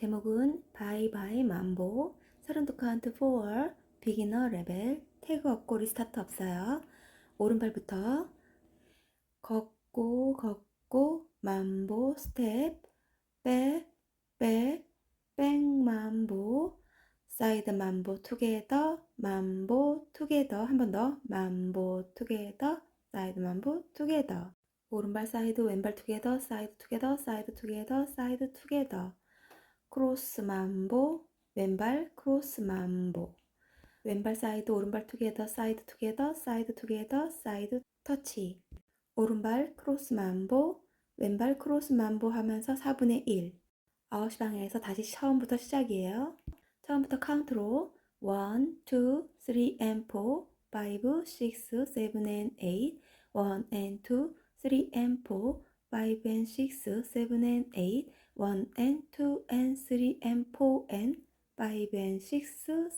제목은 바이 바이 만보 서른두 카운트 4 비기너 레벨 태그 없고 리스타트 없어요. 오른발부터 걷고 걷고 만보 스텝 백 백 백 만보 사이드 만보 투게더 만보 투게더 한 번 더 만보 투게더 사이드 만보 투게더 오른발 사이드 왼발 투게더 사이드 투게더 사이드 투게더 사이드 투게더 크로스 만보 왼발 크로스 만보. 왼발 사이드 오른발 투게더 사이드 투게더 사이드 투게더 사이드 터치 오른발 크로스 만보 왼발 크로스 만보 하면서 4분의 1 아웃 방향에서 다시 처음부터 시작이에요. 처음부터 카운트로 1, 2, 3 and 4 5, 6, 7 and 8 1 and 2, 3 and 4 5 and 6, 7 and 8 1 and 2 and 3 and 4 and 5 and 6,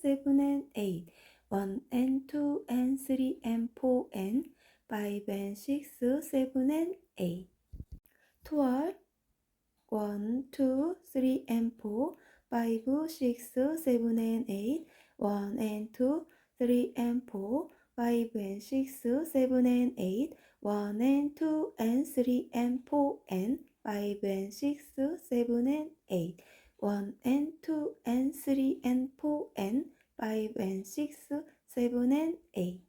7 and 8 1 and 2 and 3 and 4 and 5 and 6, 7 and 8 12 1, 2, 3 and 4 5, 6, 7 and 8 1 and 2, 3 and 4 5 and 6, 7 and 8 1 and 2 and 3 and 4 and 5 and 6, 7 and 8 1 and 2 and 3 and 4 and 5 and 6, 7 and 8